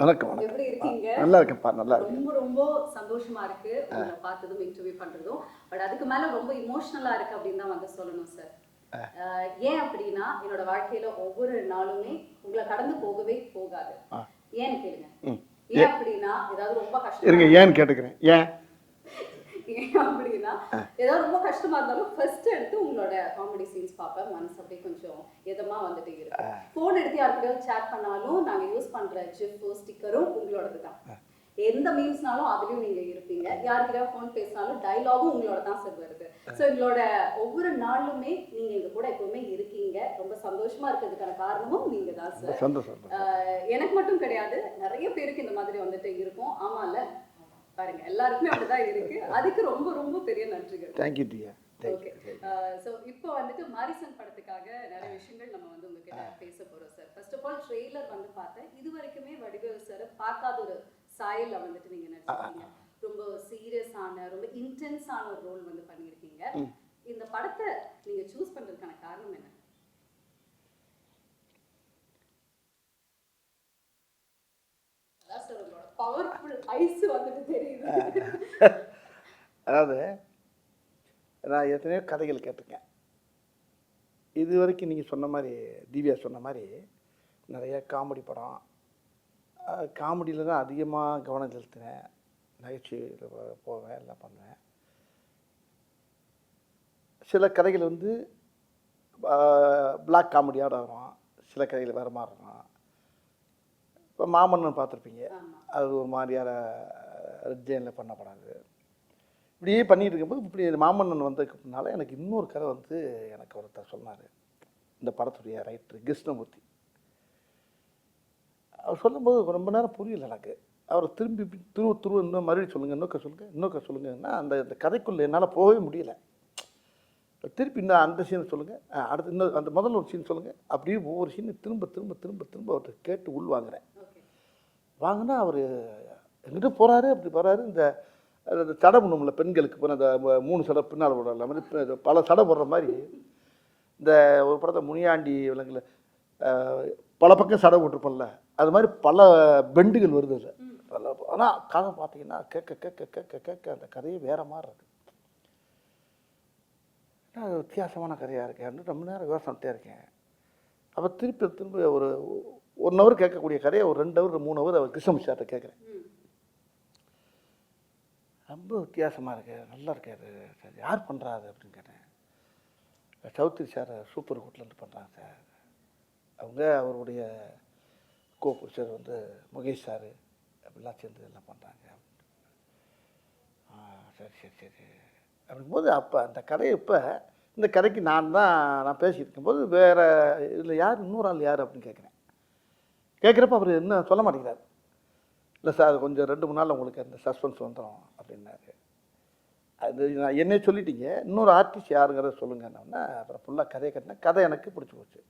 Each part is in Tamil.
வணக்கம் வணக்கம். நல்லா இருக்கேன்ப்பா நல்லா இருக்கேன். ரொம்ப ரொம்ப சந்தோஷமா இருக்கு உங்களை பார்த்ததும் இன்டர்வியூ பண்றதும். பட் அதுக்கு மேல ரொம்ப இமோஷனலா இருக்கு அப்படின்னு தான் வந்து சொல்லணும் சார் ஏன் அப்படின்னா என்னோட வாழ்க்கையில ஒவ்வொரு நாளுமே உங்களை கடந்து போகவே போகாது. ஏன்னு கேளுங்க. ஏன் அப்படின்னா ஏதாவது ரொம்ப கஷ்டம் இருங்க ஏன்னு கேட்டுக்கிறேன். ஏன்? ஏன் அப்படின்னா ஏதாவது ரொம்ப கஷ்டமா இருந்தாலும் ஃபர்ஸ்ட் எடுத்து உங்களோட காமெடி சீன்ஸ் பார்ப்பேன். மனசு அப்படியே கொஞ்சம் இதமா வந்துட்டு இருக்கு ஃபோன் எடுத்து யாருக்கிட்டயாவது சேட் பண்ணாலும் நாங்க யூஸ் பண்ற ஜிப் ஸ்டிக்கரும் உங்களோடது தான். எந்த மீம்ஸ்னாலும் அதுலயும் நீங்க இருப்பீங்க. யாருக்கிட்டயாவது ஃபோன் பேசினாலும் டயலாகும் உங்களோட தான் சார் வருது. ஸோ எங்களோட ஒவ்வொரு நாளுமே நீங்க எங்க கூட எப்பவுமே இருக்கீங்க. ரொம்ப சந்தோஷமா இருக்கிறதுக்கான காரணமும் நீங்க தான் சார் எனக்கு மட்டும் கிடையாது. நிறைய பேருக்கு இந்த மாதிரி வந்துட்டு இருக்கும். ஆமால பாருங்க எல்லாருக்குமே அப்படிதான் இருக்கு. அதுக்கு ரொம்ப ரொம்ப பெரிய நன்றிகள். தேங்க்யூ டியா ஓகே ஸோ இப்போ வந்துட்டு மாரிசன் படத்துக்காக நிறைய விஷயங்கள் நம்ம வந்து உங்ககிட்ட பேச போறோம் sir first of all trailer வந்து பார்த்தேன். இது வரைக்குமே வடிவேல் சார் பார்க்காத ஒரு சாயல்ல வந்துட்டு நீங்க நடிச்சிருக்கீங்க. ரொம்ப சீரியஸான ரொம்ப இன்டென்ஸான ஒரு ரோல் வந்து பண்ணியிருக்கீங்க. இந்த படத்தை நீங்க சூஸ் பண்றதுக்கான காரணம் என்ன? அதான் சார் உங்களோட பவர்ஃபுல் ஐஸ் தெரியுது. அதாவது நான் எத்தனையோ கதைகள் கேட்டிருக்கேன். இது வரைக்கும் நீங்கள் சொன்ன மாதிரி திவ்யா சொன்ன மாதிரி நிறைய காமெடி படம். காமெடியில் தான் அதிகமாக கவனம் செலுத்தினேன். நகைச்சுவையில் போவேன் எல்லாம் பண்ணுவேன். சில கதைகள் வந்து பிளாக் காமெடியோட வரும். சில கதைகள் வேறு மாதிரி இருக்கும். இப்போ மாமன்னன் பார்த்துருப்பீங்க. அது ஒரு மாதிரியான ஜெயினில் பண்ணப்படாது. இப்படியே பண்ணிட்டு இருக்கும்போது இப்படி மாமன்னன் வந்ததுக்குனால எனக்கு இன்னொரு கதை வந்து எனக்கு ஒருத்தர் சொன்னார். இந்த படத்துடைய ரைட்டர் கிருஷ்ணமூர்த்தி. அவர் சொல்லும்போது ரொம்ப நேரம் புரியல எனக்கு. அவர் திரும்பி துருவ துருவ இன்னும் மறுபடியும் சொல்லுங்கள் இன்னொக்க சொல்லுங்கள் இன்னொக்க சொல்லுங்கன்னா அந்த அந்த கதைக்குள்ளே என்னால் போகவே முடியல. திருப்பி இன்னும் அந்த சீனை சொல்லுங்கள் அடுத்து இன்னும் அந்த முதல்ல ஒரு சீன் சொல்லுங்கள் அப்படியே ஒவ்வொரு சீனை திரும்ப திரும்ப திரும்ப திரும்ப அவர்கிட்ட கேட்டு உள் வாங்குறேன். வாங்கினா அவர் எங்கிட்ட போகிறாரு அப்படி போகிறாரு இந்த அந்த சடை பண்ணும்ல பெண்களுக்கு இப்போ அந்த மூணு சடை பின்னால் போடல மாதிரி பல சடை போடுற மாதிரி இந்த ஒரு படத்தை முனியாண்டி விலங்குல பல பக்கம் சடை போட்டிருப்போம்ல அது மாதிரி பல பெண்டுகள் வருது பல ஆனால் கதை பார்த்தீங்கன்னா கேட்க கேட்க கேட்க கேட்க அந்த கதையே வேற மாதிரி இருக்கு. என்ன அது வித்தியாசமான கதையாக இருக்கேன் ரொம்ப நேரம் யோசனைட்டே இருக்கேன். அப்போ திருப்பி திரும்ப ஒரு ஒன் ஹவர் கேட்கக்கூடிய கதையை ஒரு ரெண்டு ஹவர் மூணு ஹவர் அவர் கிருஷ்ணமிஷார்ட்ட கேட்குறேன். ரொம்ப வித்தியாசமாக இருக்கு நல்லா இருக்காரு சார் யார் பண்ணுறாரு அப்படின்னு கேட்டேன். சௌத்ரி சார் சூப்பர் ஹோட்டலேருந்து பண்ணுறாங்க சார். அவங்க அவருடைய கோ சார் வந்து முகேஷ் சார் அப்படிலாம் சேர்ந்து எல்லாம் பண்ணுறாங்க ஆ சரி சரி சரி. அப்படிங்கும்போது அப்போ அந்த கதையை இப்போ இந்த கதைக்கு நான் தான் நான் பேசிட்டு இருக்கும்போது வேறு இதில் யார் இன்னொரு ஆள் யார் அப்படின்னு கேட்குறேன் கேட்குறப்ப அவர் இன்னும் சொல்ல மாட்டேங்கிறார். இல்லை சார் கொஞ்சம் ரெண்டு மூணு நாள் உங்களுக்கு அந்த சஸ்பென்ஸ் வந்துடும் அப்படின்னாரு. அது நான் என்னைய சொல்லிட்டீங்க. இன்னொரு ஆர்டிஸ்ட் யாருங்கிறத சொல்லுங்கன்னா அப்புறம் ஃபுல்லாக கதையை கட்டினேன் கதை எனக்கு பிடிச்சி போச்சு.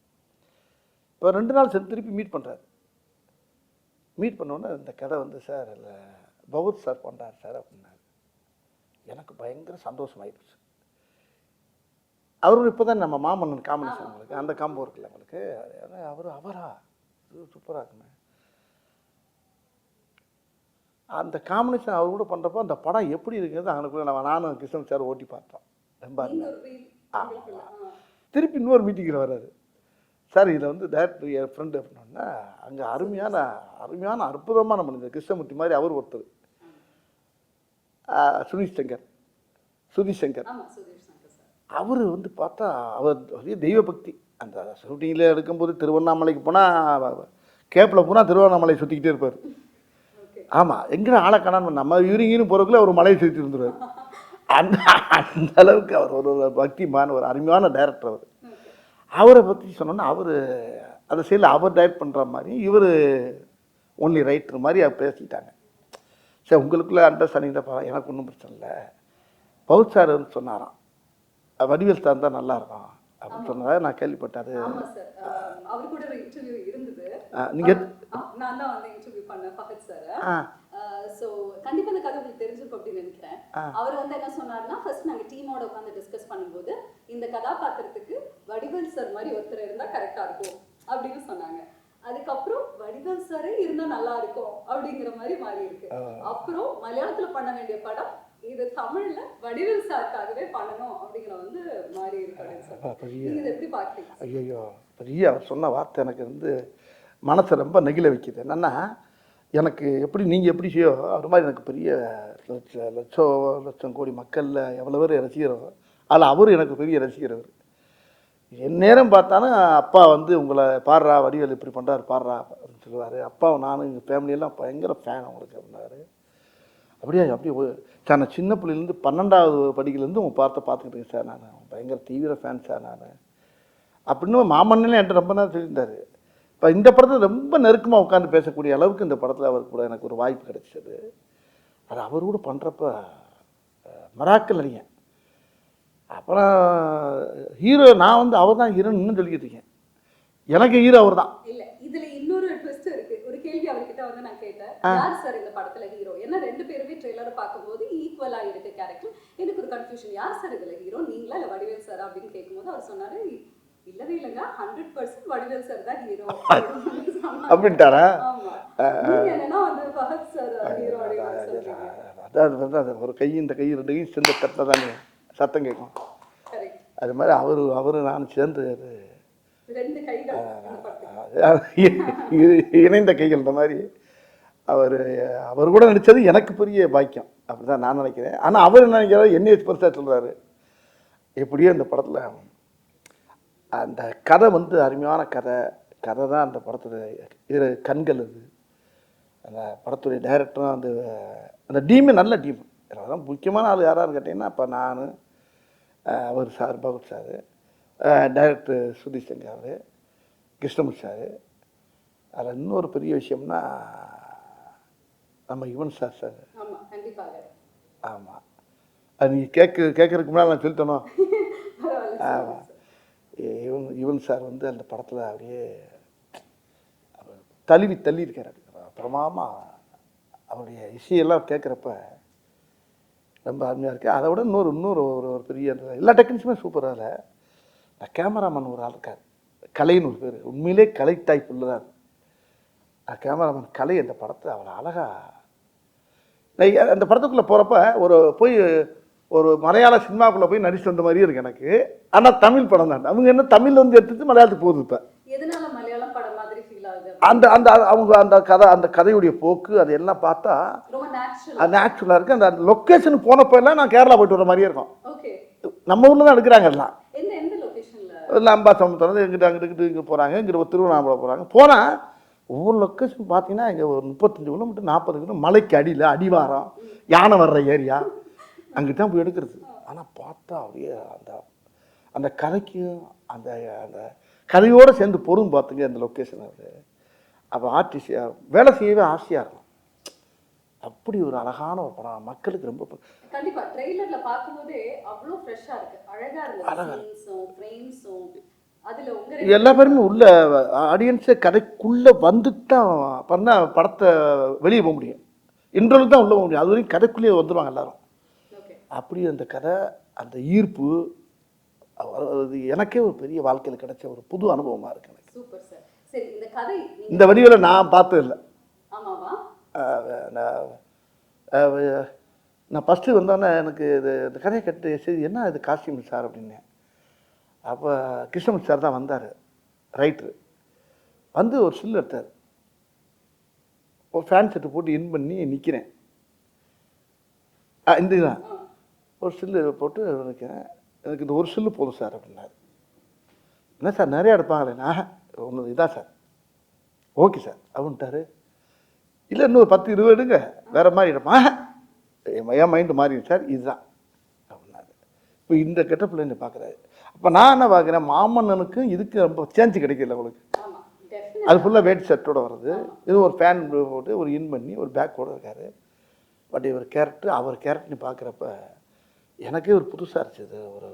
இப்போ ரெண்டு நாள் சென்று திருப்பி மீட் பண்ணுறாரு மீட் பண்ணோன்னே இந்த கதை வந்து சார் இல்லை பகவத் சார் பண்ணுறாரு சார் அப்படின்னா எனக்கு பயங்கர சந்தோஷமாயிடுச்சு அவரும் இப்போ தான் நம்ம மாமன்னன் காம்பினேஷன் உங்களுக்கு அந்த காம்போ இருக்குல்ல உங்களுக்கு? அவர் அவரா? சூப்பராக இருக்குமே. அந்த காம்பினேஷன் அவர் கூட பண்ணுறப்போ அந்த படம் எப்படி இருக்குங்கிறது அவனுக்குள்ள நம்ம நானும் கிருஷ்ணன் சார் ஓட்டி பார்த்தோம். ரொம்ப. திருப்பி இன்னொரு மீட்டிங்கில் வர்றாரு. சார் இதில் வந்து டேரக்டர் என் ஃப்ரெண்டு அப்படின்னா அங்கே அருமையான அருமையான அற்புதமான மனிதர் கிருஷ்ணமூர்த்தி மாதிரி அவர் ஒருத்தர். சுதீஷ் சங்கர். சுதீஷ் சங்கர். அவர் வந்து பார்த்தா அவர் தெய்வ பக்தி அந்த ஷூட்டிங்கில் எடுக்கும்போது திருவண்ணாமலைக்கு போனால் கேப்பில் போனால் திருவண்ணாமலை சுற்றிக்கிட்டே இருப்பார். ஆமாம் எங்கே ஆளை காணாம நம்ம யூரிங்கின்னு போகிறக்குள்ள அவர் மலையை சுற்றி இருந்துருவார். அந்த அந்த அளவுக்கு அவர் ஒரு ஒரு பக்திமான ஒரு அருமையான டைரக்டர் அவர். அவரை பற்றி சொன்னோன்னா அவர் அந்த சைடில் அவர் டைரக்ட் பண்ணுற மாதிரி இவர் ஒன்லி ரைட்டர் மாதிரி அவர் பேசிக்கிட்டாங்க சரி உங்களுக்குள்ள அண்டர்ஸ்டாண்டிங் தான் எனக்கு ஒன்றும் பிரச்சனை இல்லை. பவுத் சார் வந்து சொன்னாராம். வடிவேல் சார் தான் நல்லா இருக்கும் அப்படின்னு சொன்னதாக நான் கேள்விப்பட்டாரு ஆமா சார். அவர் கூட ஒரு இன்டர்வியூ இருந்தது. நீங்கள் ஆ, நான் தான் வந்து இன்டர்வியூ பண்ணேன் ஃபஹத் சார். ஆ. சோ கண்டிப்பா இந்த கதை உங்களுக்கு தெரிஞ்சிருக்கும் அப்படின்னு நினைக்கிறேன். அவர் வந்து என்ன சொன்னாருன்னா ஃபர்ஸ்ட் நாங்க டீமோட உட்காந்து டிஸ்கஸ் பண்ணும்போது இந்த கதாபாத்திரத்துக்கு வடிவேல் சார் மாதிரி ஒருத்தர் இருந்தா கரெக்டா இருக்கும் அப்படின்னு சொன்னாங்க. அதுக்கப்புறம் வடிவேல் சாரே இருந்தா நல்லா இருக்கும் அப்படிங்கிற மாதிரி மாறி இருக்கு. அப்புறம் மலையாளத்துல பண்ண வேண்டிய படம் இது தமிழ்ல வடிவேல் சாருக்காகவே பண்ணணும் அப்படிங்கிற வந்து மாறி இருக்கு எப்படி பாக்குறீங்க? ஐயோ பெரிய அவர் சொன்ன வார்த்தை எனக்கு வந்து மனசை ரொம்ப நெகிழ வைக்குது. என்னன்னா எனக்கு எப்படி நீங்கள் எப்படி செய்யோ அது மாதிரி எனக்கு பெரிய லட்ச லட்சம் லட்சம் கோடி மக்களில் எவ்வளோ பேர் ரசிகரோ அதில் அவர் எனக்கு பெரிய ரசிகர் அவர். என் நேரம் பார்த்தாலும் அப்பா வந்து உங்களை பாடுறா வடிவேல் இப்படி பண்ணுறாரு பாடுறா அப்படின்னு சொல்லுவார். அப்பாவை நானும் எங்கள் ஃபேமிலியெல்லாம் பயங்கர ஃபேன் அவங்களுக்கு அப்படின்னாரு. அப்படியே அப்படியே சார் நான் சின்ன பிள்ளைலேருந்து பன்னெண்டாவது படிக்கலேருந்து உங்கள் பார்த்து பார்த்துக்கிட்டு சார் நான். பயங்கர தீவிர ஃபேன் சார் நான். அப்படின்னு மாமன்னே என்கிட்ட ரொம்ப நேரம் சொல்லியிருந்தார். இப்போ இந்த படத்தில் ரொம்ப நெருக்கமாக உட்காந்து பேசக்கூடிய அளவுக்கு இந்த படத்தில் அவர் கூட எனக்கு ஒரு வாய்ப்பு கிடைச்சது. அது அவர் கூட பண்ணுறப்ப மராக்கல் அறியேன் அப்புறம் ஹீரோ நான் வந்து அவர் தான் ஹீரோன்னு இன்னும் சொல்லிக்கிட்டு இருக்கேன் எனக்கு ஹீரோ அவர் தான் இல்ல இதுல இன்னொரு ட்விஸ்ட் இருக்கு ஒரு கேள்வி அவர்கிட்ட வந்து நான் கேட்டேன் யார் சார் இந்த படத்துல ஹீரோ ஏன்னா ரெண்டு பேருமே ட்ரெய்லரை பார்க்கும்போது ஈக்குவலா இருக்கு கேரக்டர் எனக்கு ஒரு கன்ஃபியூஷன் யார் சார் இதுல ஹீரோ நீங்களா இல்ல வடிவேல் சார் அப்படின்னு கேட்கும்போது அவர் சொன்னாரு இல்லவே இல்லைங்க ஹண்ட்ரட் பர்சன்ட் வடிவேல் சார் தான் ஹீரோ அப்படின்ட்டாரா என்னன்னா வந்து ஃபஹத் சார் ஹீரோ அப்படின்னு அதாவது வந்து அது ஒரு கை இந்த கை ரெண்டு கை சேர்ந்து தானே சத்தம் கேட்கும். அது மாதிரி அவர் அவர் நான் சேர்ந்து இணைந்த கைகள் இந்த மாதிரி அவர் அவர் கூட நடித்தது எனக்கு பெரிய பாக்கியம். அப்படி தான் நான் நினைக்கிறேன். ஆனால் அவர் என்ன நினைக்கிறாரு? வச்சு பெருசாக சொல்கிறாரு எப்படியோ இந்த படத்தில் அந்த கதை வந்து அருமையான கதை. கதை தான் அந்த படத்தில் இரு கண்கள் அது. அந்த படத்துடைய டைரக்டரும் அந்த அந்த டீமே நல்ல டீம். முக்கியமான ஆள் யாரான்னு கேட்டிங்கன்னா இப்போ நான் அவர் sir Bhagavath sir director Sudheesh Shankar அவர் கிருஷ்ணமூர்த்தி சார். அதில் இன்னொரு பெரிய விஷயம்னா நம்ம யுவன் சார் சார். ஆமாம் அது நீங்கள் கேட்க கேட்கறதுக்கு முன்னால் நான் சொல்லிட்டேனோ? ஆமாம் யுவன் யுவன் சார் வந்து அந்த படத்தில் அப்படியே தழுவி தள்ளி இருக்கார் பிரமாமா அவருடைய இசையெல்லாம் கேட்குறப்ப ரொம்ப அருமையாக இருக்குது அதை விட இன்னொரு இன்னொரு ஒரு ஒரு பெரிய எல்லா டெக்னிக்ஸுமே சூப்பராக இல்லை. இந்த கேமராமேன் ஒரு ஆள் இருக்கார். கலைன்னு ஒரு பேர். உண்மையிலே கலை டைப் உள்ளதான். கேமராமேன் கலை அந்த படத்தை அவ்வளோ அழகாக அந்த படத்துக்குள்ளே போகிறப்ப ஒரு போய் ஒரு மலையாள சினிமாக்குள்ளே போய் நடிச்சு வந்த மாதிரியே இருக்குது எனக்கு. ஆனால் தமிழ் படம் தான். அவங்க என்ன தமிழ் வந்து எடுத்துட்டு மலையாளத்துக்கு போகுது இப்போ எதனால மலையாளம் படம் மாதிரி ஃபீல் ஆகுது அந்த அந்த அவங்க அந்த கதை அந்த கதையுடைய போக்கு அது எல்லாம் பார்த்தா அது நேச்சுரலாக இருக்குது அந்த லொக்கேஷன் போனப்போ எல்லாம் நான் கேரளா போயிட்டு வர மாதிரியே இருக்கும். நம்ம ஊரில் தான் எடுக்கிறாங்க எல்லாம். எந்த எந்த லொகேஷன்ல இல்லை அம்பா சமுத்திரம் இங்கிட்டு அங்கிட்டு இங்கே போகிறாங்க இங்கிட்டு திருவண்ணாமலை போகிறாங்க போனால் ஒவ்வொரு லொக்கேஷன் பார்த்தீங்கன்னா இங்கே ஒரு முப்பத்தஞ்சு கிலோமீட்டர் நாற்பது கிலோமீட்டர் மலைக்கு அடியில் அடிவாரம் யானை வர்ற ஏரியா. அங்கிட்டு தான் போய் எடுக்கிறது. ஆனால் பார்த்தா அப்படியே அந்த அந்த கதைக்கும் அந்த அந்த கதையோடு சேர்ந்து பொருள் பார்த்துங்க அந்த லொக்கேஷன் அது அப்போ ஆர்டிஸ்ட் வேலை செய்யவே ஆசையாக இருக்கும். அப்படி ஒரு அழகான ஒரு படம். மக்களுக்கு ரொம்ப கண்டிப்பா. ட்ரெய்லர்ல பாக்கும்போதே அவ்வளவு ஃப்ரெஷ்ஷா இருக்கு. அழகா ரெண்டு- எல்லா பேருமே உள்ள ஆடியன்ஸே கதைக்குள்ளே வந்துட்டு தான் தான் படத்தை வெளியே போக முடியும். இன்டர்வல் தான் உள்ளே போக முடியும். அது வரைக்கும் கதைக்குள்ளேயே வந்துடுவாங்க எல்லாரும். அப்படி அந்த கதை அந்த ஈர்ப்பு அது எனக்கே ஒரு பெரிய வாழ்க்கையில் கிடைச்ச ஒரு புது அனுபவமாக இருக்கு எனக்கு. சூப்பர் சார் இந்த கதை இந்த வடிவில் நான் பார்த்தது இல்லை நான் ஃபஸ்ட்டு வந்தோடனே எனக்கு இது இந்த கதையை கட்டு சரி என்ன இது காஸ்டியூம் சார் அப்படின்னேன் அப்போ கிருஷ்ணமூர்த்தி சார் தான் வந்தார் ரைட்ரு வந்து ஒரு சில்லு எடுத்தார். ஒரு ஃபேன் செட்டு போட்டு இன் பண்ணி நிற்கிறேன் இந்த ஆ. ஒரு சில்லு போட்டு நிற்கிறேன் எனக்கு இந்த ஒரு சில்லு போதும் சார் அப்படின்னாரு. என்ன சார் நிறையா எடுப்பாங்களே நான் ஒன்று இதான் சார். Okay sir. அப்படின்ட்டாரு இல்லை இன்னும் பத்து இருபது எடுங்க. வேற மாதிரி எடுப்பா என் மைண்டு மாறிடுச்சு சார். இதுதான். அப்படின்னாரு. இப்போ இந்த கெட்டப்பில் என்ன பார்க்குறாரு அப்போ நான் என்ன பார்க்குறேன் மாமன்னனுக்கும் இதுக்கு ரொம்ப சேஞ்சு கிடைக்கல உங்களுக்கு அது ஃபுல்லாக வேட் ஷர்ட்டோட வருது இது ஒரு ஃபேன் போட்டு ஒரு இன் பண்ணி ஒரு பேக்கோட இருக்காரு. பட் இவர் கேரக்டர் அவர் கேரக்டர் பார்க்குறப்ப எனக்கே ஒரு புதுசாக இருந்துச்சு ஒரு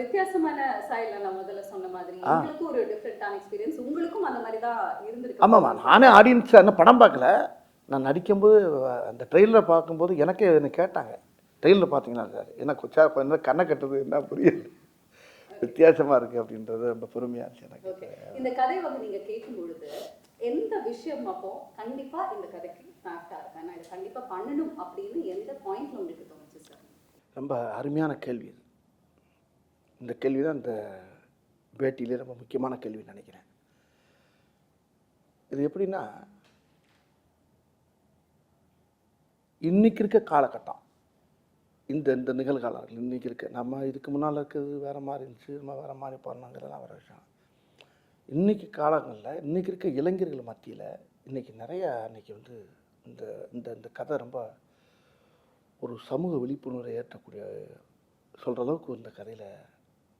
வித்தியாசமான ஸ்டைல்ல நான் முதல்ல சொன்ன மாதிரி எங்களுக்கும் ஒரு டிஃப்ரெண்டான எக்ஸ்பீரியன்ஸ் உங்களுக்கும் அந்த மாதிரி தான் இருந்திருக்கு. ஆமாம்மா நானே ஆடியன்ஸ் என்ன படம் பார்க்கல. நான் நடிக்கும்போது அந்த ட்ரெயிலர் பார்க்கும்போது எனக்கே என்ன கேட்டாங்க. ட்ரெயிலர் பார்த்தீங்கன்னா சார் என்ன கொச்சா என்ன கண்ணை கட்டுறது என்ன புரியல. வித்தியாசமாக இருக்குது அப்படின்றது ரொம்ப பெருமையாக இருந்துச்சு எனக்கு. இந்த கதை வந்து நீங்க கேட்கும் பொழுது எந்த விஷயம் அப்போ கண்டிப்பா இந்த கதைக்கு நான் ஆக்டா இருக்கேன் நான் இதை கண்டிப்பா பண்ணணும் அப்படின்னு எந்த பாயிண்ட்ல உங்களுக்கு தோணுச்சு சார்? ரொம்ப அருமையான கேள்வி இந்த கேள்வி தான் இந்த பேட்டியிலே ரொம்ப முக்கியமான கேள்வின்னு நினைக்கிறேன். இது எப்படின்னா இன்னைக்கு இருக்க காலகட்டம் இந்த இந்த நிகழ்காலங்கள் இன்னைக்கு இருக்க நம்ம இதுக்கு முன்னால் இருக்கிறது வேறு மாதிரி இருந்துச்சு நம்ம வேறு மாதிரி பண்ணோங்கிறதெல்லாம் வேறு விஷயம். இன்றைக்கி காலங்களில் இன்றைக்கி இருக்க இளைஞர்கள் மத்தியில் இன்றைக்கி நிறையா இன்னைக்கு வந்து இந்த இந்த இந்த கதை ரொம்ப ஒரு சமூக விழிப்புணர்வை ஏற்றக்கூடிய சொல்கிற அளவுக்கு இந்த கதையில்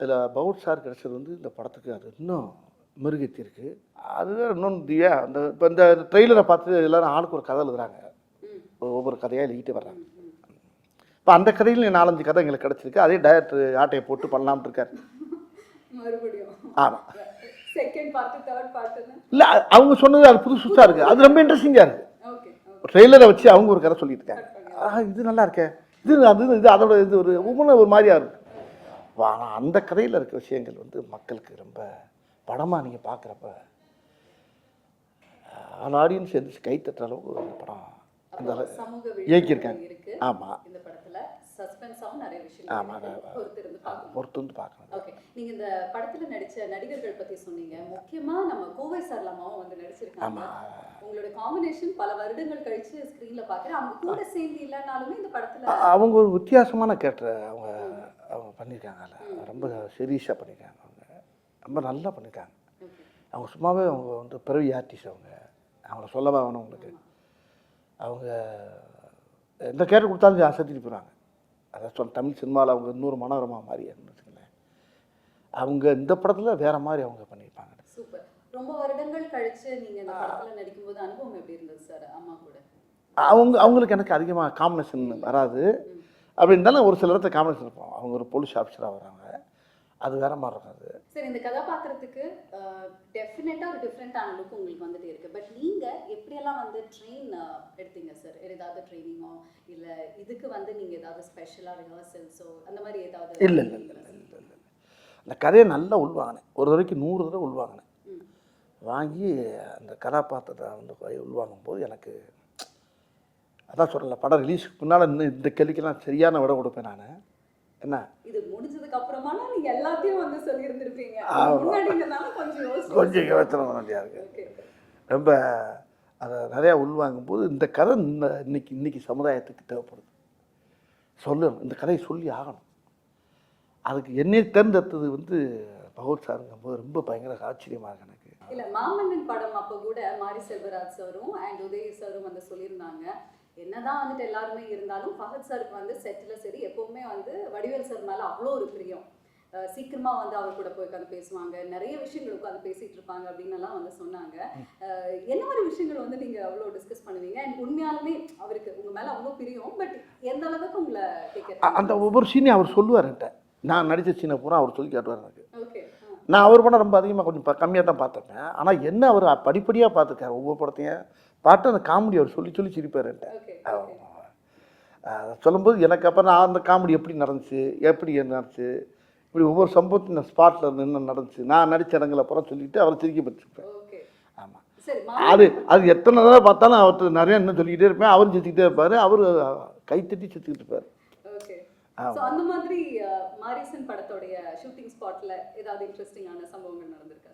இதில் பவுட் சார் கிடச்சது வந்து இந்த படத்துக்கு அது இன்னும் மெருகேற்றிருக்கு அதுதான் இன்னொன்று அந்த இப்போ இந்த ட்ரெய்லரை பார்த்து எல்லாரும் ஆளுக்கு ஒரு கதை எழுதுறாங்க. ஒவ்வொரு கதையாக எழுதிட்டு வர்றாங்க. இப்போ அந்த கதையில் நாலஞ்சு கதை எங்களுக்கு கிடச்சிருக்கு. அதே டயரக்டர் ஆட்டையை போட்டு பண்ணலாம்னு இருக்காரு. ஆமாம் இல்லை அவங்க சொன்னது அது புதுசு புதுசாக இருக்குது அது ரொம்ப இன்ட்ரெஸ்டிங்காக இருக்குது ட்ரெய்லரை வச்சு அவங்க ஒரு கதை சொல்லிட்டு இருக்காங்க. இது நல்லா இருக்கே. இது அது இது அதோட இது ஒரு ஒவ்வொன்றும் ஒரு மாதிரியா இருக்கு. ஆனால் அந்த கதையில் இருக்க விஷயங்கள் வந்து மக்களுக்கு ரொம்ப படமாக நீங்கள் பார்க்குறப்ப ஆல் ஆடியன்ஸ் எந்திரிச்சு கை தட்டுற அளவுக்கு அந்த படம் அந்த இயக்கியிருக்காங்க. ஆமாம் இந்த படத்துல சஸ்பென்ஸாவும் நிறைய விஷயங்கள் ஆமா, இருக்கு. பொறுத்து வந்து பார்க்கணும். ஓகே. நீங்க இந்த படத்துல நடிச்ச நடிகர்கள் பத்தி சொன்னீங்க. முக்கியமா நம்ம கோவை சரளமாவும் வந்து நடிச்சிருக்காங்க. ஆமாம் உங்களோட காம்பினேஷன் பல வருடங்கள் கழிச்சு ஸ்கிரீன்ல பாக்குறேன். அவங்க கூட சேர்ந்து இல்லைனாலுமே இந்த படத்துல அவங்க ஒரு வித்தியாசமான கேரக்டர் அவங்க அவங்க பண்ணியிருக்காங்கல்ல. ரொம்ப சீரியஸாக பண்ணியிருக்காங்க அவங்க. ரொம்ப நல்லா பண்ணியிருக்காங்க. அவங்க சும்மாவே அவங்க வந்து பிறவி ஆர்டிஸ்ட் அவங்க. அவங்கள சொல்லவா வேணும் உங்களுக்கு? அவங்க எந்த கேரக்டர் கொடுத்தாலும் அசத்திட்டு போகிறாங்க அதான் சொல் தமிழ் சினிமாவில் அவங்க இன்னொரு மனோரமா மாதிரி வச்சுக்கங்களேன். அவங்க இந்த படத்தில் வேற மாதிரி அவங்க பண்ணியிருப்பாங்க. ரொம்ப வருடங்கள் கழிச்சு நீங்க இந்த படத்துல நடிக்கும்போது அனுபவம் எப்படி இருந்தது சார்? அம்மா கூட. அவங்க அவங்களுக்கு எனக்கு அதிகமாக காம்பினேஷன் வராது. அப்படி இருந்தாலும் ஒரு சில இடத்துல காம்பினேஷன் இருப்போம் அவங்க ஒரு போலீஸ் ஆஃபீஸராக வராங்க. அது வேற மாதிரி இருக்கும் அது. சரி இந்த கதாபாத்திரத்துக்கு டெஃபினட்டா ஒரு டிஃப்ரெண்டான லுக் உங்களுக்கு வந்துட்டே இருக்கு. பட் நீங்க எப்படியெல்லாம் வந்து ட்ரெயின் எடுத்தீங்க சார் ஏதாவது ட்ரைனிங்கோ இல்ல இதுக்கு வந்து நீங்க ஏதாவது ஸ்பெஷலா ரிஹர்சல்ஸோ அந்த மாதிரி ஏதாவது இல்லை இல்லை இல்லை இல்லை இல்லை இல்லை. அந்த கதையை நல்லா உள்வாங்கினேன். ஒரு தடவைக்கு நூறு தடவை உள்வாங்கினேன். வாங்கி அந்த கதாபாத்திரத்தை வந்து உள்வாங்கும் போது எனக்கு அதான் சொல்லல படம் ரிலீஸ்க்கு முன்னால் இன்னும் இந்த கேள்விக்கெல்லாம் சரியான விட கொடுப்பேன் நான். என்ன? இது முடிஞ்சதுக்கு அப்புறமானா நீங்க எல்லாத்தையும் வந்து சொல்லியிருந்திருப்பீங்க. கொஞ்சம் யோசனை வேண்டியா இருக்கு. ரொம்ப அதை நிறையா உள்வாங்கும் போது இந்த கதை இந்த இன்னைக்கு இன்னைக்கு சமுதாயத்துக்கு தேவைப்படுது. சொல்லணும். இந்த கதையை சொல்லி ஆகணும். அதுக்கு என்னை தேர்ந்தெடுத்தது வந்து பகவத் சாருங்கும் போது ரொம்ப பயங்கர ஆச்சரியமாக இருக்கு எனக்கு. இல்ல மாமன்னன் படம் அப்ப கூட மாரி செல்வராஜ் சாரும் அண்ட் உதய சாரும் வந்து சொல்லியிருந்தாங்க. என்னதான் வந்துட்டு எல்லாருமே இருந்தாலும் ஃபஹத் சாருக்கு வந்து செட்டில் சரி எப்பவுமே வந்து வடிவேல் சார் மேல அவ்வளோ ஒரு பிரியம். அஹ் சீக்கிரமா வந்து அவர் கூட போய் உட்காந்து பேசுவாங்க. நிறைய விஷயங்கள் உட்காந்து பேசிட்டு இருப்பாங்க அப்படின்னு எல்லாம் வந்து சொன்னாங்க. என்ன மாதிரி விஷயங்கள் வந்து நீங்க அவ்வளோ டிஸ்கஸ் பண்ணுவீங்க? அண்ட் உண்மையாலுமே அவருக்கு உங்க மேல அவ்வளோ பிரியம் பட் எந்த அளவுக்கு உங்களை கேட்க அந்த ஒவ்வொரு சீனையும் அவர் சொல்லுவார் நான் நடித்த சீனை பூரா அவர் சொல்லி காட்டுவார் எனக்கு. நான் அவர் படம் ரொம்ப அதிகமாக கொஞ்சம் கம்மியாக தான் பார்த்துருப்பேன் ஆனால் என்ன அவர் படிப்படியாக பார்த்துருக்காரு ஒவ்வொரு படத்தையும். பார்த்து அந்த காமெடி அவர் சொல்லி சொல்லி சிரிப்பார் சொல்லும்போது எனக்கு அப்புறம் நான் அந்த காமெடி எப்படி நடந்துச்சு எப்படி நடந்துச்சு இப்படி ஒவ்வொரு சம்பவத்தையும் நான் ஸ்பாட்டில் நின்று நடந்துச்சு. நான் நடித்த இடங்களை அப்புறம் சொல்லிட்டு அவரை சிரிக்க பற்றிருப்பேன் ஓகே ஆமாம் சரி அது அது எத்தனை தடவை பார்த்தாலும் அவர்கிட்ட நிறைய இன்னும் சொல்லிக்கிட்டே இருப்பேன். அவரும் சிரிச்சுக்கிட்டே இருப்பார். அவர் கைத்தட்டி சிரிச்சுக்கிட்டு இருப்பார். அந்த மாதிரி மாரிசன் படத்தோடைய ஷூட்டிங் ஸ்பாட்ல ஏதாவது இன்ட்ரெஸ்டிங்கான சம்பவங்கள் நடந்திருக்கா?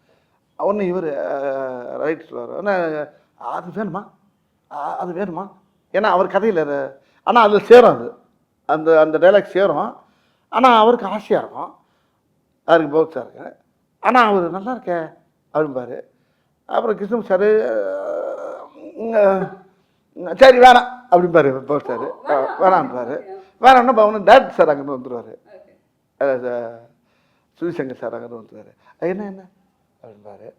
ஒன்று இவர் ரைட் சொல்லுவார் ஆனால் அது வேணுமா? அது வேணுமா? ஏன்னா அவர் கதையில் ஆனால் அதில் சேரும் அது. அந்த அந்த டைலாக் சேரும். ஆனால் அவருக்கு ஆசையாக இருக்கும். அவருக்கு பௌத்தா இருக்கு. ஆனால் அவர் நல்லா இருக்கே அப்படிம்பாரு. அப்புறம் கிருஷ்ணன் சார் சரி வேணாம் அப்படிம்பாரு பௌத்தாரு வேணாம்ன்றாரு வேணாம்னா பவனு டேரக்டர் சார் அங்கேருந்து வந்துடுவார் ஓகே. சுவிசங்கர் சார் அங்கே வந்துருவார். என்ன என்ன? அப்படின்பாரு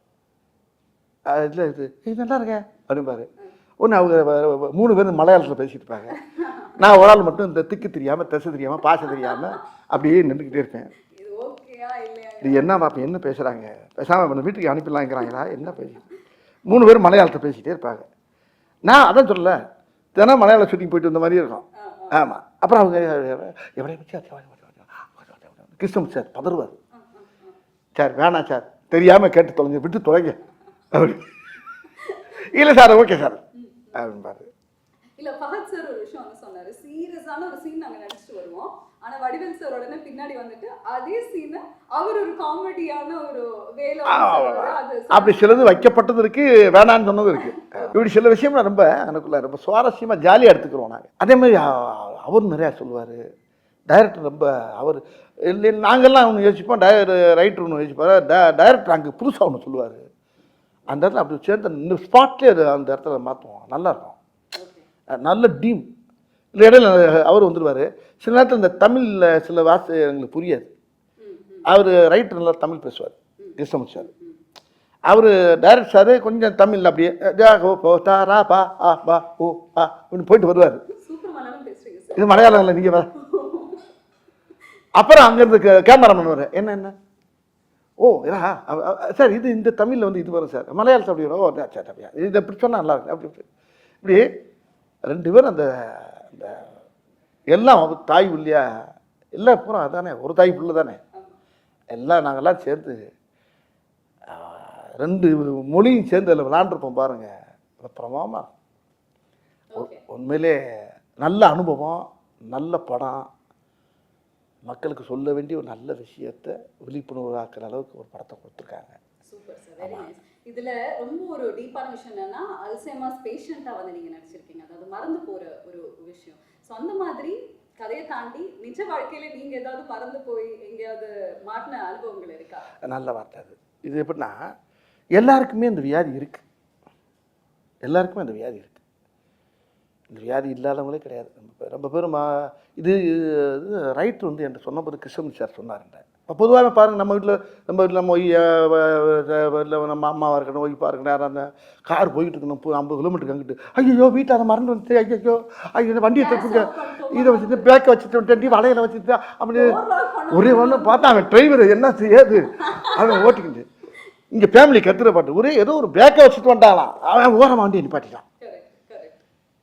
இல்லை இது இது நல்லா இருக்கே அப்படின்பாரு ஒன்று அவங்க மூணு பேரும் மலையாளத்தில் பேசிட்டு இருப்பாங்க நான் ஒரு ஆள் மட்டும் இந்த திக்கு தெரியாமல் திசை தெரியாமல் பாச தெரியாமல் அப்படியே நின்றுக்கிட்டே இருப்பேன் இது ஓகேயா இல்லையா இது என்ன பாப்பா என்ன பேசுகிறாங்க பேசாமல் வீட்டுக்கு அனுப்பிடலாங்கிறாங்களா என்ன பேசி மூணு பேரும் மலையாளத்தை பேசிகிட்டே இருப்பாங்க நான் அதான் சொல்லல தினம் மலையாள ஷூட்டிங் போயிட்டு வந்த மாதிரி இருக்கும் ஆமாம் அப்புறம் அவங்க எவ்வளோ கிருஷ்ணன் சார் பதறுவார் சார் வேணாம் சார் தெரியாமல் கேட்டு தொலைங்க விட்டு தொலைங்க. அப்படி. இல்லை சார் ஓகே சார். அப்படின்பாரு இல்ல ஃபஹத் சார் ஒரு விஷயம் வந்து சொன்னாரு. சீரியஸான ஒரு சீன் நாங்க நடிச்சிட்டு வருவோம். ஆனா வடிவேல் சார் உடனே பின்னாடி வந்துட்டு அதே சீனை அவர் ஒரு காமெடியான ஒரு வேலை அப்படி சிலது வைக்கப்பட்டது இருக்கு வேணான்னு சொன்னது இருக்கு. இப்படி சில விஷயம் ரொம்ப எனக்குள்ள ரொம்ப சுவாரஸ்யமா ஜாலியாக எடுத்துக்கிறோம் நாங்கள் அதே மாதிரி அவர் நிறையா சொல்லுவார். டைரக்டர் ரொம்ப அவர் நாங்கள்லாம் ஒன்று யோசிப்போம். டயர் ரைட்டர் ஒன்று யோசிப்பார். டைரக்டர் அங்கே புதுசாக ஒன்று சொல்லுவார். அந்த இடத்துல அப்படி சேர்ந்து இந்த ஸ்பாட்லேயே அது அந்த இடத்துல மாற்றுவோம் நல்லா இருக்கும். ஓகே அஹ் நல்ல டீம் இல்லை இடையில அவர் வந்துடுவார் சில நேரத்தில் இந்த தமிழில் சில வார்த்தை எங்களுக்கு புரியாது. அவர் ரைட்டர் நல்லா தமிழ் பேசுவார். கிருஷ்ணமூர்த்தி சார் அவர் டைரக்ட் சார் கொஞ்சம் தமிழ் அப்படியே ஜா ஓ போ தா ரா பா ஆ பா ஓ ஆ அப்படின்னு போயிட்டு வருவார். இது மலையாளம் இல்லை நீங்கள் அப்புறம் அங்கேருந்து கேமராமேன் வர என்ன என்ன? ஓ இதா? சார் இது இந்த தமிழில் வந்து இது வரும் சார். மலையாளத்தில் அப்படி வரும். ஓ சரி அப்படியா? இது இப்படி சொன்னால் நல்லா இருக்கு அப்படி இப்படி ரெண்டு பேரும் அந்த அந்த எல்லாம் தாய் இல்லையா எல்லாம் பூரா அதானே? ஒரு தாய் புள்ள தானே? எல்லாம் நாங்கள்லாம் சேர்ந்து ரெண்டு மொழியும் சேர்ந்து அதில் விளாண்டுருப்போம் பாருங்க. பிரமாமா உண்மையிலே நல்ல அனுபவம் நல்ல படம் மக்களுக்கு சொல்ல வேண்டிய ஒரு நல்ல விஷயத்த விழிப்புணர்வாக்குற அளவுக்கு ஒரு படத்தை கொடுத்துருக்காங்க. இதுல ரொம்ப ஒரு டீப்பான விஷயம் என்னன்னா அல்சைமர்ஸ் பேஷண்டா வந்து நீங்க நடிச்சிருக்கீங்க. அதாவது மறந்து போற ஒரு விஷயம். ஸோ அந்த மாதிரி கதையை தாண்டி நிஜ வாழ்க்கையில நீங்க ஏதாவது மறந்து போய் எங்கேயாவது மாட்டின அனுபவங்கள் இருக்கா? நல்ல வார்த்தை அது. இது எப்படின்னா எல்லாருக்குமே இந்த வியாதி இருக்குது எல்லாருக்குமே அந்த வியாதி இருக்குது இந்த வியாதி இல்லாதவங்களே கிடையாது. ரொம்ப ரொம்ப பேரும் மா- இது இது ரைட் வந்து என்கிட்ட சொன்னபோது கிருஷ்ணன் சார் சொன்னாருங்க இப்போ பொதுவாகவே பாருங்கள் நம்ம வீட்டில் நம்ம வீட்டில் நம்ம இல்லை நம்ம அம்மாவாக இருக்கணும் ஒய்ஃபாக இருக்கணும் யாராவது அந்த கார் போயிட்டு இருக்கணும் ஐம்பது கிலோமீட்டருக்கு அங்கிட்டு. ஐயோ வீட்டில் அதை மறந்து வந்துச்சு ஐயோ ஐயோ வண்டியை தப்புங்க இதை வச்சுட்டு பேக்கை வச்சுட்டு டெண்டி வலையில வச்சுட்டு அப்படி ஒரே ஒன்று பார்த்தா அவன் டிரைவர் என்ன செய்யாது? அவன் ஓட்டிக்கிட்டு. இங்கே ஃபேமிலி கத்துற பாட்டு ஒரே ஏதோ ஒரு பேக்கை வச்சுட்டு வந்தாலாம் அவன் ஓரமாக வண்டியை நிப்பாட்டிட்டான்.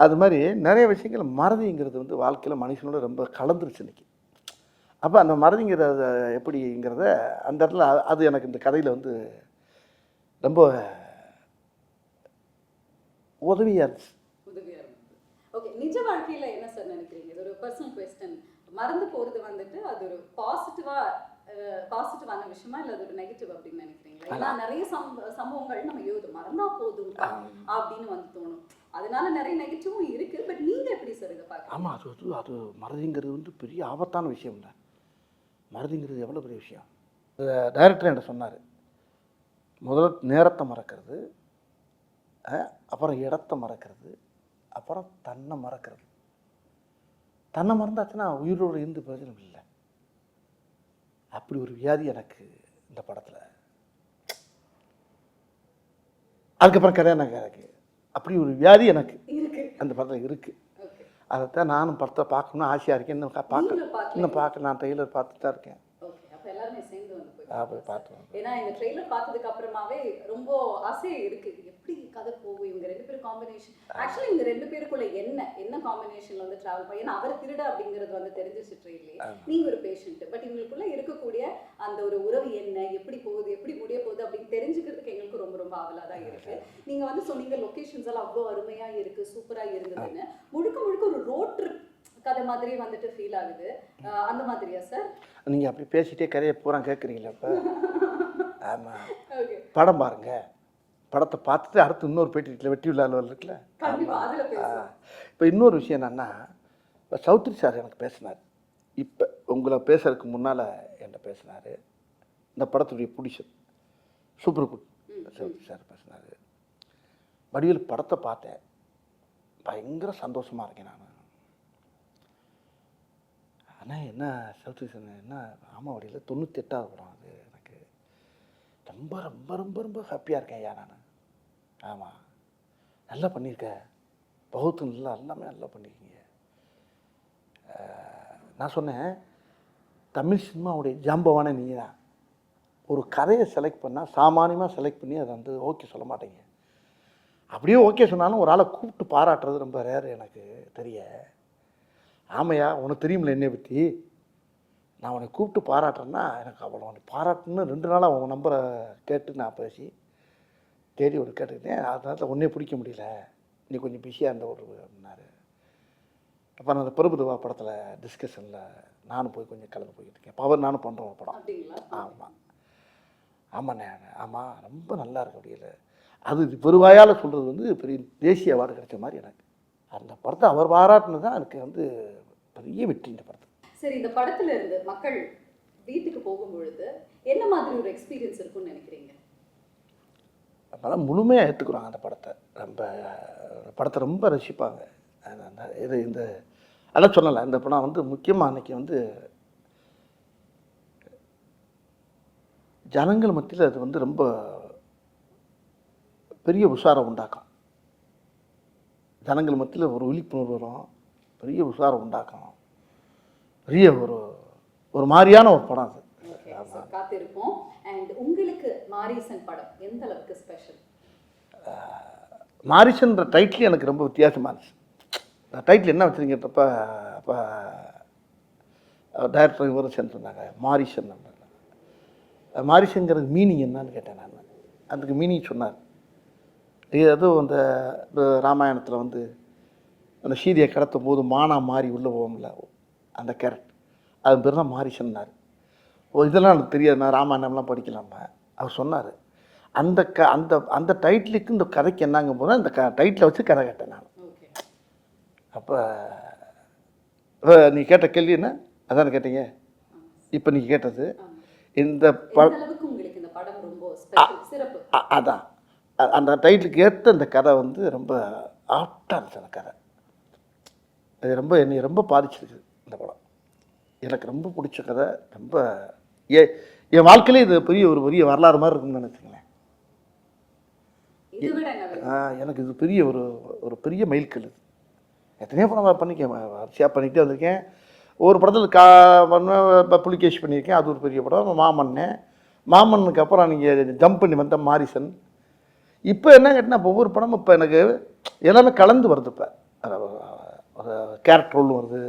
அது மாதிரி நிறைய விஷயங்கள் மறதிங்கிறது வந்து வாழ்க்கையில் மனுஷனோட ரொம்ப கலந்துருச்சு இன்னைக்கு. அப்போ அந்த மறதிங்கிறத எப்படிங்கிறத அந்த இடத்துல அது எனக்கு இந்த கதையில் வந்து ரொம்ப உதவியாக இருந்துச்சு. ஓகே நிஜ வாழ்க்கையில என்ன சார் நினைக்கிறீங்க? இது ஒரு பர்சனல் கொஸ்டின் மறந்து போறது வந்துட்டு அது ஒரு பாசிட்டிவா பாசிட்டிவான விஷயமா இல்ல அது ஒரு நெகட்டிவ் அப்படின்னு நினைக்கிறீங்களா? ஏன்னா நிறைய சம்ப சம்பவங்கள் நம்ம யோது மறந்தா போதும் அப்படின்னு வந்து தோணும். அதனால நிறைய நெகட்டிவும் இருக்கு. பட் நீங்க எப்படி சார் இதை பாக்குறீங்க ஆமாம் அது வந்து அது மறதிங்கிறது வந்து பெரிய ஆபத்தான விஷயம் இல்லை மறதிங்கிறது எவ்வளோ பெரிய விஷயம்? டைரக்டர் என்கிட்ட சொன்னார். முதல்ல நேரத்தை மறக்கிறது அப்புறம் இடத்த மறக்கிறது அப்புறம் தன்னை மறக்கிறது. தன்னை மறந்தாச்சுன்னா உயிரோடு இருந்து பிரயோஜனம் இல்லை. அப்படி ஒரு வியாதி எனக்கு இந்த படத்தில். அதுக்கப்புறம் கதையாக எனக்கு எனக்கு அப்படி ஒரு வியாதி எனக்கு. அந்த படத்தில் இருக்குது அதைத்தான் நானும் படத்தை பார்க்கணும்னு ஆசையாக இருக்கேன். இன்னும் பார்க்க இன்னும் பார்க்க நான் ட்ரெய்லர் பார்த்துட்டு தான் இருக்கேன் போய் நான் போய் பார்த்து வரேன். ஏன்னா இந்த ட்ரெய்லர் பார்த்ததுக்கு அப்புறமாவே ரொம்ப ஆசை இருக்கு. எப்படி கதை போகும் இவங்க ரெண்டு பேரும் காம்பினேஷன் ஆக்சுவலி இவங்க ரெண்டு பேருக்குள்ள என்ன என்ன காம்பினேஷன்ல வந்து டிராவல் பண்ணி ஏன்னா அவர் திருட அப்படிங்கிறது வந்து தெரிஞ்சிச்சு ட்ரெயிலே நீங்க ஒரு பேஷண்ட் பட் இவங்களுக்குள்ள இருக்கக்கூடிய அந்த ஒரு உறவு என்ன எப்படி போகுது எப்படி முடிய போகுது அப்படின்னு தெரிஞ்சுக்கிறதுக்கு எங்களுக்கு ரொம்ப ரொம்ப ஆவலா தான் இருக்கு. நீங்க வந்து சொன்னீங்க லொகேஷன்ஸ் எல்லாம் அவ்வளோ அருமையா இருக்கு சூப்பரா இருந்ததுன்னு. முழுக்க முழுக்க ஒரு ரோட் ட்ரிப் கதை மாதிரி வந்துட்டு ஃபீல் ஆகுது. அந்த மாதிரியா சார் நீங்கள் அப்படி பேசிட்டே கதையை பூரா கேட்குறீங்களா இப்போ ஆமாம் படம் பாருங்க. படத்தை பார்த்துட்டு அடுத்து இன்னொரு பேட்டி வெட்டி விழாவில் இருக்குல்ல? இப்போ இன்னொரு விஷயம் என்னன்னா இப்போ சௌத்ரி சார் எனக்கு பேசினார். இப்போ உங்களை பேசுறதுக்கு முன்னால் என்கிட்ட பேசினார். இந்த படத்துடைய புடிஷன் சூப்பர் குட் சௌத்ரி சார் பேசினார். வடிவேல் படத்தை பார்த்தேன். பயங்கர சந்தோஷமாக இருக்கேன் நான். ஆனால் என்ன சௌத்ரி சார் என்ன ஆமாம் தொண்ணூற்றி எட்டாவது படம் அது எனக்கு ரொம்ப ரொம்ப ரொம்ப ரொம்ப ஹாப்பியாக இருக்கேன் ஐயா நான். ஆமாம் நல்லா பண்ணியிருக்க பௌத்து நல்லா எல்லாமே நல்லா பண்ணியிருக்கீங்க நான் சொன்னேன் தமிழ் சினிமாவுடைய ஜாம்பவான நீ தான் ஒரு கதையை செலக்ட் பண்ணால் சாமானியமாக செலக்ட் பண்ணி அதை வந்து ஓகே சொல்ல மாட்டேங்க. அப்படியே ஓகே சொன்னாலும் ஒரு ஆளை கூப்பிட்டு பாராட்டுறது ரொம்ப ரேர் எனக்கு தெரிய. ஆமையா உனக்கு தெரியுமில்ல என்னை பற்றி நான் உன்னை கூப்பிட்டு பாராட்டுறேன்னா எனக்கு அவ்வளோ உன்னை பாராட்டணும்னு ரெண்டு நாளாக உன் நம்பரை கேட்டு நான் பேசி தேடி ஒரு கேட்டுக்கிட்டேன். அதனால உன்னே பிடிக்க முடியல. நீ கொஞ்சம் பிஸியாக இருந்த ஒரு அப்படின்னாரு அப்போ நான் அந்த பிரபுதவா படத்தில் டிஸ்கஷனில் நானும் போய் கொஞ்சம் கலந்து போய்கிட்டு இருக்கேன். பவர் நானும் பண்ணுறோம் ஒரு படம். ஆமாம் ஆமாண்ணே ஆமாம் ரொம்ப நல்லா இருக்கு அப்படியில. அது பெருவாயால் சொல்கிறது வந்து பெரிய தேசிய அவார்டு கிடைச்ச மாதிரி எனக்கு. அந்த படத்தை அவர் பாராட்டினது தான் எனக்கு வந்து பெரிய வெற்றி இந்த படத்தை சரி இந்த படத்துல இருந்து மக்கள் வீட்டுக்கு போகும் பொழுது என்ன மாதிரி ஒரு எக்ஸ்பீரியன்ஸ் இருக்கும்னு நினைக்கிறீங்க? அதனால் முழுமையாக ஏற்றுக்குறாங்க அந்த படத்தை. ரொம்ப படத்தை ரொம்ப ரசிப்பாங்க. இது இந்த அதான் சொல்லலை இந்த படம் வந்து முக்கியமாக அன்னைக்கு வந்து ஜனங்கள் மத்தியில் அது வந்து ரொம்ப பெரிய உஷாரம் உண்டாக்கும். ஜனங்கள் மத்தியில் ஒரு விழிப்புணர்வு வரும். பெரிய உஷாரம் உண்டாக்கும் பெரிய ஒரு ஒரு மாதிரியான ஒரு படம் அது. காத்திருப்போம். அண்ட் உங்களுக்கு மாரீசன் படம் எந்த அளவுக்கு ஸ்பெஷல் மாரிசன்ற டைட்டில் எனக்கு ரொம்ப வித்தியாசமாக இருந்துச்சு. டைட்டில் என்ன வச்சுருங்கன்றப்ப அப்போ டைரக்டர் சேர்ந்து சொன்னாங்க மாரிசன் மாரிசங்கிறது மீனிங் என்னன்னு கேட்டேன் நான். அதுக்கு மீனிங் சொன்னார். இது அதுவும் அந்த ராமாயணத்தில் வந்து அந்த சீதையை கடத்தும் போது மானா மாறி உள்ளே போகும்ல அந்த கேரட். அது பேர் தான் மாரிசன்னார். ஓ இதெல்லாம் எனக்கு தெரியாது. நான் ராமாயணம்லாம் படிக்கலாமா? அவர் சொன்னார். அந்த க அந்த அந்த டைட்டிலுக்கு இந்த கதைக்கு என்னங்க போது அந்த க டைட்டிலை வச்சு கதை கேட்டேன் நான். அப்போ நீ கேட்ட கேள்வி என்ன? அதானே கேட்டீங்க? இப்போ நீ கேட்டது. இந்த இந்த படம் அதான். அந்த டைட்டிலுக்கு ஏற்ற இந்த கதை வந்து ரொம்ப ஆப்டாக இருந்துச்சு அந்த கதை. அது ரொம்ப என்னை ரொம்ப பாதிச்சிருக்கு இந்த படம். எனக்கு ரொம்ப பிடிச்ச கதை ரொம்ப ஏ என் வாழ்க்கையிலே இது பெரிய ஒரு பெரிய வரலாறு மாதிரி இருக்குன்னு நினச்சிங்களேன் எனக்கு இது பெரிய ஒரு ஒரு பெரிய மைல்கல் இது. எத்தனையோ படம் பண்ணிக்கேன் வரிசையாக பண்ணிகிட்டே வந்திருக்கேன். ஒரு படத்தில் கா பண்ண புலிகேஷ் பண்ணியிருக்கேன் அது ஒரு பெரிய படம். மாமன்னு மாமன்னுக்கு அப்புறம் நீங்கள் ஜம்ப் பண்ணி வந்த மாரிசன். இப்போ என்ன இப்போ ஒவ்வொரு படமும் இப்போ எனக்கு எல்லாமே கலந்து வருது இப்போ. கேரக்டர் ரோல் வருது.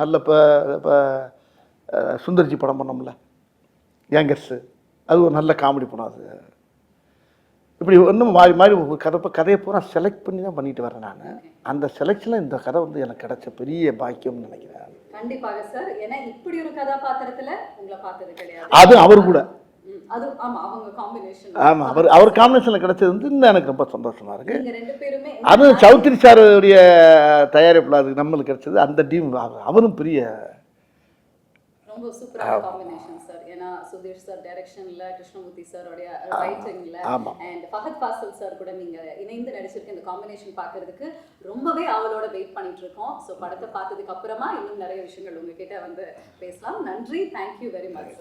நல்ல இப்போ இப்போ சுந்தர்ஜி படம் பண்ணோம்ல யங்கர்ஸு அது ஒரு நல்ல காமெடி படம் அது. இப்படி இன்னும் மாறி மாறி ஒரு கதை இப்போ கதையை பூரா செலக்ட் பண்ணி தான் பண்ணிட்டு வரேன் நான். அந்த செலெக்ஷனில் இந்த கதை வந்து எனக்கு கிடைச்ச பெரிய பாக்கியம்னு நினைக்கிறேன். கண்டிப்பாக சார். ஏன்னா இப்படி ஒரு கதாபாத்திரத்துல உங்களை பார்த்தது கிடையாது. அது அவர் கூட. அது ஆமா அவங்க காம்பினேஷன் ஆமாம் அவர் அவர் காம்பினேஷனில் கிடைச்சது வந்து இன்னும் எனக்கு ரொம்ப ரெண்டு பேருமே அதுவும் சௌத்ரி சாருடைய தயாரிப்பில் அது நம்மளுக்கு கிடைச்சது. அந்த டீம் அவரும் பெரிய ரொம்ப சூப்பரான காம்பினேஷன் சார் ஏன்னா சுதீஷ் சார் டைரக்ஷன்ல கிருஷ்ணமூர்த்தி சாரோடைய ரைட்டிங்ல அண்ட் ஃபஹத் ஃபாசில் சார் கூட நீங்க இணைந்து நடிச்சிருக்க இந்த காம்பினேஷன் பார்க்கிறதுக்கு ரொம்பவே ஆவலோட வெயிட் பண்ணிட்டு இருக்கோம். ஸோ படத்தை பார்த்ததுக்கு அப்புறமா இன்னும் நிறைய விஷயங்கள் உங்ககிட்ட வந்து பேசலாம். நன்றி. Thank you very much